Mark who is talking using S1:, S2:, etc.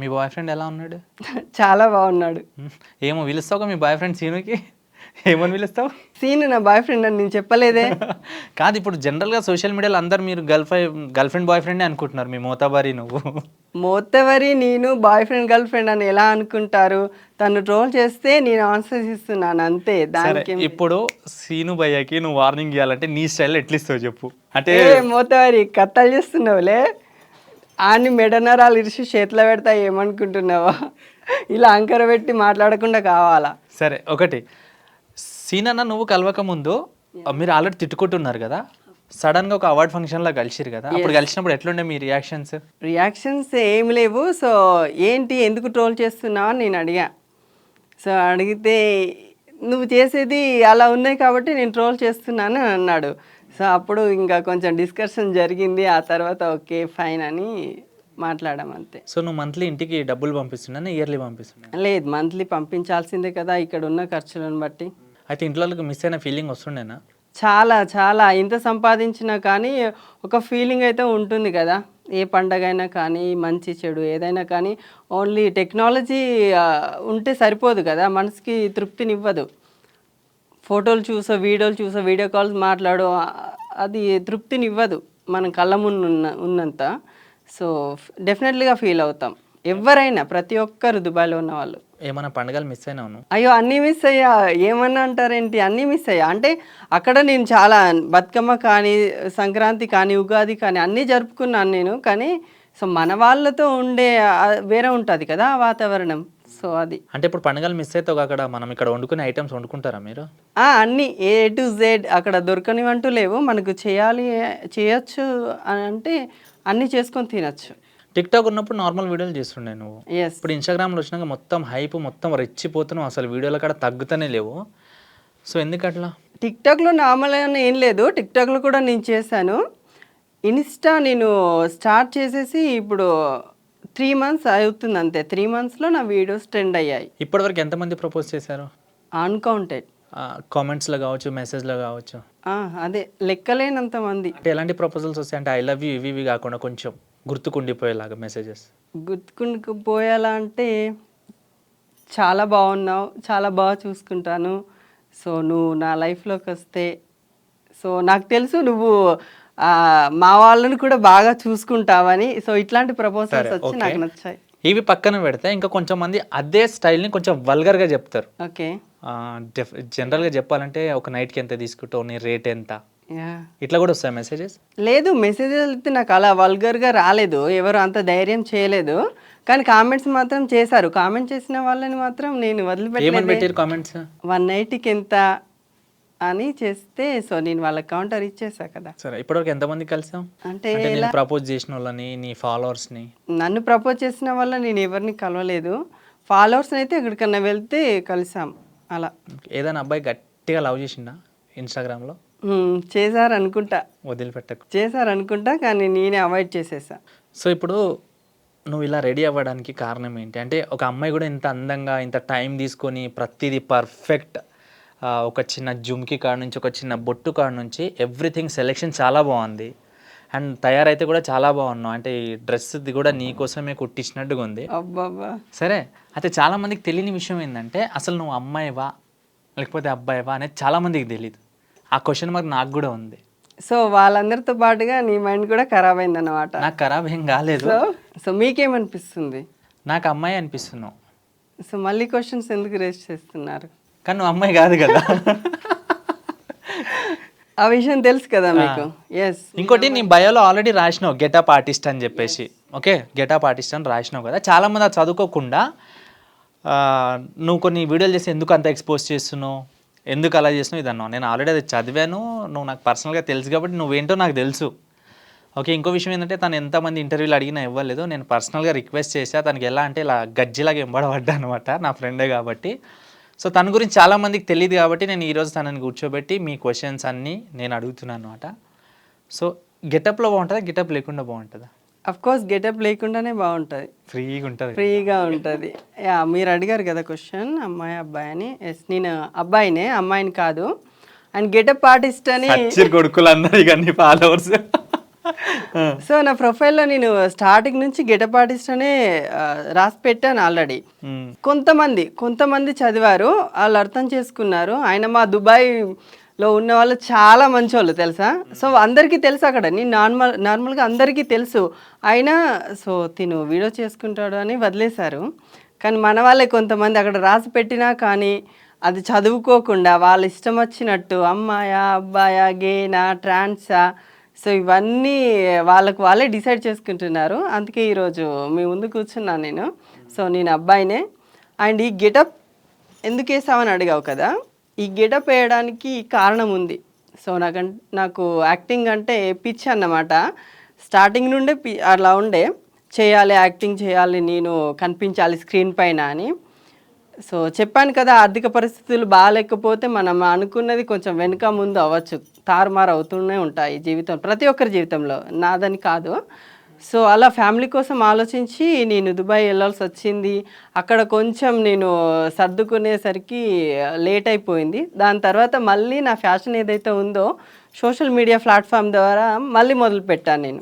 S1: మీ boy friend ఎలా ఉన్నాడు?
S2: చాలా బాగున్నాడు.
S1: ఏమో పిలుస్తావు మీ బాయ్ ఫ్రెండ్ సీనుకి? ఏమని పిలుస్తావు?
S2: సీన్ నా బాయ్ ఫ్రెండ్ అని నేను చెప్పలేదే.
S1: కాదు ఇప్పుడు జనరల్గా సోషల్ మీడియాలో అందరు మీరు girlfriend girlfriend boy ఫ్రెండే అనుకుంటున్నారు మీ మోతాబారి నువ్వు.
S2: మోత్తవరి నేను బాయ్ ఫ్రెండ్ గర్ల్ ఫ్రెండ్ అని ఎలా అనుకుంటారు? తను ట్రోల్ చేస్తే నేను ఆన్సర్స్ ఇస్తున్నాను అంతే. దానికి
S1: ఇప్పుడు సీను భయ్యకి నువ్వు వార్నింగ్ ఇవ్వాలంటే నీ స్టైల్ ఎట్లిస్తావు చెప్పు. అంటే
S2: ఏ మోత్తవరి కత్తలు చేస్తున్నావులే? ఆని మెడనరాలు ఇరిచి చేతిలో పెడతా ఏమనుకుంటున్నావా? ఇలా అంకర పెట్టి మాట్లాడకుండా కావాలా?
S1: సరే ఒకటి. సీనన్న నువ్వు కలవక ముందు మీరు ఆల్రెడీ తిట్టుకుంటున్నారు కదా? సడన్గా ఒక అవార్డ్ ఫంక్షన్లో కలిసిరు కదా? అప్పుడు కలిసినప్పుడు ఎట్లుండే మీ రియాక్షన్స్?
S2: రియాక్షన్స్ ఏం లేవు. సో ఏంటి ఎందుకు ట్రోల్ చేస్తున్నావు నేను అడిగా. సో అడిగితే నువ్వు చేసేది అలా ఉన్నాయి కాబట్టి నేను ట్రోల్ చేస్తున్నాను అని అన్నాడు. సో అప్పుడు ఇంకా కొంచెం డిస్కషన్ జరిగింది. ఆ తర్వాత ఓకే ఫైన్ అని మాట్లాడాం అంతే.
S1: సో నువ్వు మంత్లీ ఇంటికి డబ్బులు పంపిస్తున్నా ఇయర్లీ పంపిస్తున్నా
S2: లేదు మంత్లీ పంపించాల్సిందే కదా ఇక్కడ ఉన్న ఖర్చులను బట్టి.
S1: అయితే ఇంట్లో మిస్ అయిన ఫీలింగ్ వస్తుండేనా?
S2: చాలా చాలా. ఇంత సంపాదించినా కానీ ఒక ఫీలింగ్ అయితే ఉంటుంది కదా. ఏ పండగ అయినా కానీ మంచి చెడు ఏదైనా కానీ ఓన్లీ టెక్నాలజీ ఉంటే సరిపోదు కదా. మనసుకి తృప్తినివ్వదు. ఫోటోలు చూసో వీడియోలు చూసో వీడియో కాల్స్ మాట్లాడు అది తృప్తినివ్వదు మన కళ్ళ ముందు ఉన్న ఉన్నంత. సో డెఫినెట్లీగా ఫీల్ అవుతాం. ఎవరైనా ప్రతి ఒక్కరు దుబాయ్లో ఉన్న వాళ్ళు.
S1: ఏమైనా పండుగలు మిస్ అయినావు నువ్వు?
S2: అయ్యో అన్నీ మిస్ అయ్యా. ఏమన్నా అంటారేంటి? అన్నీ మిస్ అయ్యా. అంటే అక్కడ నేను చాలా బతుకమ్మ కానీ సంక్రాంతి కానీ ఉగాది కానీ అన్నీ జరుపుకున్నాను నేను. కానీ సో మన వాళ్ళతో ఉండే వేరే ఉంటుంది కదా ఆ వాతావరణం. సో అది.
S1: అంటే ఇప్పుడు పండుగలు మిస్ అయితే అక్కడ మనం ఇక్కడ వండుకునే ఐటమ్స్ వండుకుంటారా మీరు?
S2: ఆ, అన్నీ. ఏ టు జెడ్ అక్కడ దొరకనివంటూ లేవు. మనకు చేయాలి చేయొచ్చు అని అంటే అన్నీ చేసుకొని తినచ్చు.
S1: టిక్ టాక్ ఉన్నప్పుడు నార్మల్ వీడియోలు చేస్తుండే నువ్వు. ఇప్పుడు ఇన్స్టాగ్రామ్లో వచ్చినాక మొత్తం హైప్ మొత్తం రెచ్చిపోతున్నావు. అసలు వీడియోలు కాడ తగ్గుతూనే లేవు. సో ఎందుకు అట్లా?
S2: టిక్టాక్లో నార్మల్ అని ఏం లేదు. టిక్టాక్లో కూడా నేను చేశాను. ఇన్స్టా నేను స్టార్ట్ చేసేసి ఇప్పుడు త్రీ మంత్స్ అవుతుంది అంతే త్రీ మంత్స్లో నా వీడియోస్ ట్రెండ్ అయ్యాయి.
S1: ఇప్పటివరకు ఎంతమంది ప్రపోజ్ చేశారు?
S2: అన్కౌంటెడ్
S1: కామెంట్స్లో కావచ్చు మెసేజ్లో కావచ్చు.
S2: అదే. లెక్కలేనంత మంది.
S1: అంటే ఎలాంటి ప్రపోజల్స్ వస్తాయి అంటే ఐ లవ్ యూ ఇవి ఇవి కాకుండా కొంచెం గుర్తుకుండిపోయేలాగా మెసేజెస్
S2: గుర్తుకుంటూ పోయేలా అంటే చాలా బాగున్నావు చాలా బాగా చూసుకుంటాను. సో నువ్వు నా లైఫ్లోకి వస్తే సో నాకు తెలుసు నువ్వు మా వాళ్ళని కూడా బాగా చూసుకుంటావని సో ఇట్లాంటి ప్రపోజల్స్ వచ్చి నాకు నచ్చాయి.
S1: ఇవి పక్కన పెడితే ఇంకా కొంచెం మంది అదే స్టైల్ని కొంచెం వల్గర్గా చెప్తారు.
S2: ఓకే.
S1: జనరల్గా చెప్పాలంటే ఒక నైట్కి ఎంత తీసుకుంటావు నీ రేట్ ఎంత? ఇట్లా కూడా వస్తాయి మెసేజెస్
S2: లేదు మెసేజెస్ అయితే నాకు అలా వల్గర్గా రాలేదు. ఎవరు అంత ధైర్యం చేయలేదు. కానీ కామెంట్స్ మాత్రం చేశారు. కామెంట్ చేసిన వాళ్ళని మాత్రం నేను
S1: పెట్టారు కామెంట్స్
S2: వన్ నైట్కి ఎంత? అని చేస్తే సో నేను వాళ్ళకి కౌంటర్ ఇచ్చేసా కదా.
S1: సరే ఇప్పటివరకు ఎంతమంది కలిసాం
S2: అంటే
S1: నేను ప్రపోజ్ చేసిన వాళ్ళని నీ ఫాలోవర్స్ని
S2: నన్ను ప్రపోజ్ చేసిన వల్ల నేను ఎవరిని కలవలేదు. ఫాలోవర్స్ని అయితే ఎక్కడికన్నా వెళ్తే కలిసాం అలా.
S1: ఏదైనా అబ్బాయి గట్టిగా లవ్ చేసిండా ఇన్స్టాగ్రామ్లో
S2: చేశారు అనుకుంటా
S1: వదిలిపెట్టకు.
S2: చేశారు అనుకుంటా కానీ నేనే అవాయిడ్ చేసేసా.
S1: సో ఇప్పుడు నువ్వు ఇలా రెడీ అవ్వడానికి కారణం ఏంటి? అంటే ఒక అమ్మాయి కూడా ఇంత అందంగా ఇంత టైం తీసుకొని ప్రతిదీ పర్ఫెక్ట్ ఒక చిన్న జుమ్కి కాడ నుంచి ఒక చిన్న బొట్టు కాడ నుంచి ఎవ్రీథింగ్ సెలెక్షన్ చాలా బాగుంది. అండ్ తయారైతే కూడా చాలా బాగున్నావు. అంటే ఈ డ్రెస్ది కూడా నీ కోసమే కుట్టించినట్టుగా ఉంది. సరే అయితే చాలా మందికి తెలియని విషయం ఏంటంటే అసలు నువ్వు అమ్మాయివా లేకపోతే అబ్బాయివా అనేది చాలా మందికి తెలియదు ఆ క్వశ్చన్ మరి నాకు కూడా ఉంది.
S2: సో వాళ్ళందరితో పాటుగా నీ మైండ్ కూడా ఖరాబ్ అయిందన్నమాట.
S1: నాకు ఖరాబ్ ఏం కాలేదు.
S2: సో సో మీకేమనిపిస్తుంది?
S1: నాకు అమ్మాయి అనిపిస్తున్నావు
S2: సో మళ్ళీ క్వశ్చన్స్ ఎందుకు రేస్ చేస్తున్నారు?
S1: కానీ నువ్వు అమ్మాయి కాదు కదా.
S2: ఆ విషయం తెలుసు కదా మీకు. ఎస్
S1: ఇంకోటి నీ బయోలో ఆల్రెడీ రాసినావు గెటప్ ఆర్టిస్ట్ అని చెప్పేసి. ఓకే గెటప్ ఆర్టిస్ట్ అని రాసినావు కదా. చాలా మంది అది చదువుకోకుండా నువ్వు కొన్ని వీడియోలు చేసి ఎందుకు అంత ఎక్స్పోజ్ చేస్తున్నావు ఎందుకు అలా చేస్తున్నావు ఇది అన్నావు నేను ఆల్రెడీ అది చదివాను నువ్వు నాకు పర్సనల్గా తెలుసు కాబట్టి నువ్వేంటో నాకు తెలుసు. ఓకే ఇంకో విషయం ఏంటంటే తను ఎంతమంది ఇంటర్వ్యూలు అడిగినా ఇవ్వలేదు. నేను పర్సనల్గా రిక్వెస్ట్ చేసా తనకి ఎలా అంటే ఇలా గజ్జిలాగా ఎంబడబడ్డా అనమాట నా ఫ్రెండే కాబట్టి. సో తన గురించి చాలా మందికి తెలియదు కాబట్టి నేను ఈరోజు తనని కూర్చోబెట్టి మీ క్వశ్చన్స్ అన్నీ నేను అడుగుతున్నాను అనమాట సో గెటప్లో బాగుంటుందా? గెటప్ లేకుండా బాగుంటుందా?
S2: అఫ్ కోర్స్ గెటప్ లేకుండానే బాగుంటుంది.
S1: ఫ్రీగా ఉంటుంది.
S2: ఫ్రీగా ఉంటుంది. యా మీరు అడిగారు కదా క్వశ్చన్ అమ్మాయి అబ్బాయి అని ఎస్ నేను అబ్బాయినే అమ్మాయిని కాదు. అండ్ గెటప్ ఆర్టిస్ట్ అని
S1: సచ్చిర్ కొడుకులు అందరు ఇక ఫాలోవర్స్
S2: సో నా ప్రొఫైల్లో నేను స్టార్టింగ్ నుంచి గెటప్ ఆర్టిస్ట్ అనే రాసి పెట్టాను ఆల్రెడీ. కొంతమంది కొంతమంది చదివారు వాళ్ళు అర్థం చేసుకున్నారు. ఆయన మా దుబాయ్లో ఉన్న వాళ్ళు చాలా మంచోళ్ళు తెలుసా? సో అందరికీ తెలుసు అక్కడ. నేను నార్మల్ నార్మల్గా అందరికీ తెలుసు. అయినా సో తిను వీడియో చేసుకుంటాడు అని వదిలేశారు. కానీ మన వాళ్ళే కొంతమంది అక్కడ రాసి పెట్టినా కానీ అది చదువుకోకుండా వాళ్ళ ఇష్టం వచ్చినట్టు అమ్మాయా అబ్బాయా గేనా ట్రాన్సా సో ఇవన్నీ వాళ్ళకు వాళ్ళే డిసైడ్ చేసుకుంటున్నారు. అందుకే ఈరోజు మీ ముందు కూర్చున్నాను నేను. సో నేను అబ్బాయినే. అండ్ ఈ గెటప్ ఎందుకు వేసామని అడిగావు కదా? ఈ గెటప్ వేయడానికి కారణం ఉంది. సో నాకు నాకు యాక్టింగ్ అంటే పిచ్చి అన్నమాట. స్టార్టింగ్ నుండే పి అలా ఉండే. చేయాలి యాక్టింగ్ చేయాలి నేను కనిపించాలి స్క్రీన్ పైన అని. సో చెప్పాను కదా ఆర్థిక పరిస్థితులు బాగాలేకపోతే మనం అనుకున్నది కొంచెం వెనుక ముందు అవ్వచ్చు. తారుమారు అవుతూనే ఉంటాయి జీవితం ప్రతి ఒక్కరి జీవితంలో. నాదని కాదు. సో అలా ఫ్యామిలీ కోసం ఆలోచించి నేను దుబాయ్ వెళ్ళాల్సి వచ్చింది. అక్కడ కొంచెం నేను సర్దుకునేసరికి లేట్ అయిపోయింది. దాని తర్వాత మళ్ళీ నా ఫ్యాషన్ ఏదైతే ఉందో సోషల్ మీడియా ప్లాట్ఫామ్ ద్వారా మళ్ళీ మొదలు పెట్టాను నేను.